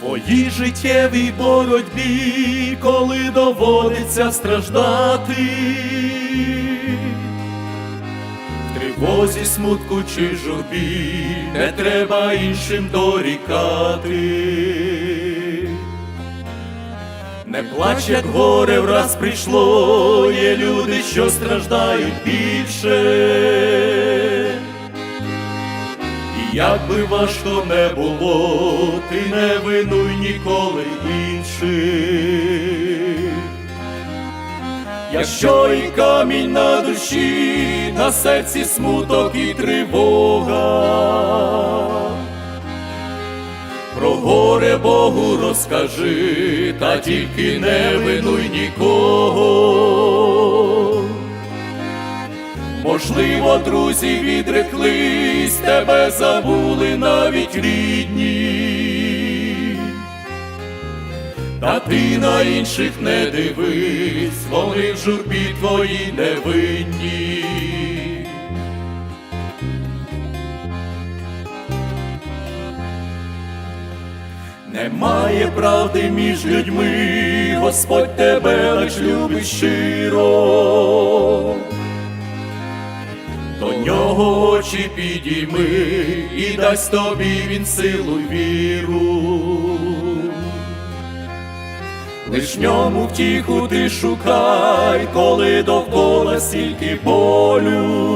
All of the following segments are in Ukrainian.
твоїй життєвій боротьбі, коли доводиться страждати, в тривозі, смутку чи журбі, не треба іншим дорікати. Не плач, як горе враз прийшло, є люди, що страждають більше. Як би важко не було, ти не винуй ніколи інших. Якщо і камінь на душі, на серці смуток і тривога. Про горе Богу розкажи, та тільки не винуй Можливо, друзі відреклись, тебе забули навіть рідні. Та ти на інших не дивись, вони в журбі твої невинні. Немає правди між людьми, Господь тебе лиш любить щиро, нього очі підійми і дасть тобі він силу й віру. Лиш ньому втіху ти шукай, коли довкола стільки болю.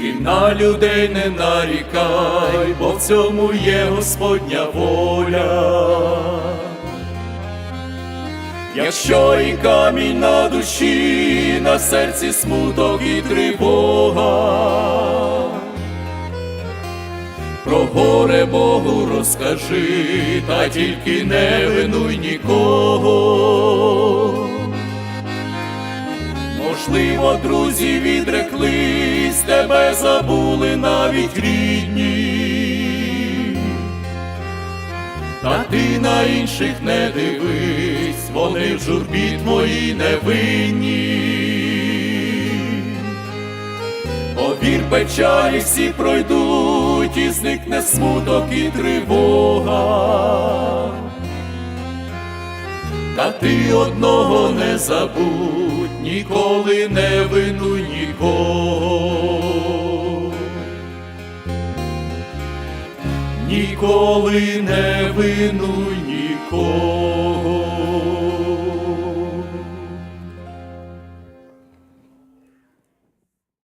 І на людей не нарікай, бо в цьому є Господня воля. Якщо і камінь на душі, на серці смуток і тривога, про горе Богу розкажи, та тільки не винуй нікого. Можливо, друзі відреклись, тебе забули навіть рідні. Та ти на інших не дивись, вони в журбі твої невинні. Повір, печалі всі пройдуть, і зникне смуток і тривога. Та ти одного не забудь, ніколи не винуй нікого. Ніколи не винуй нікого.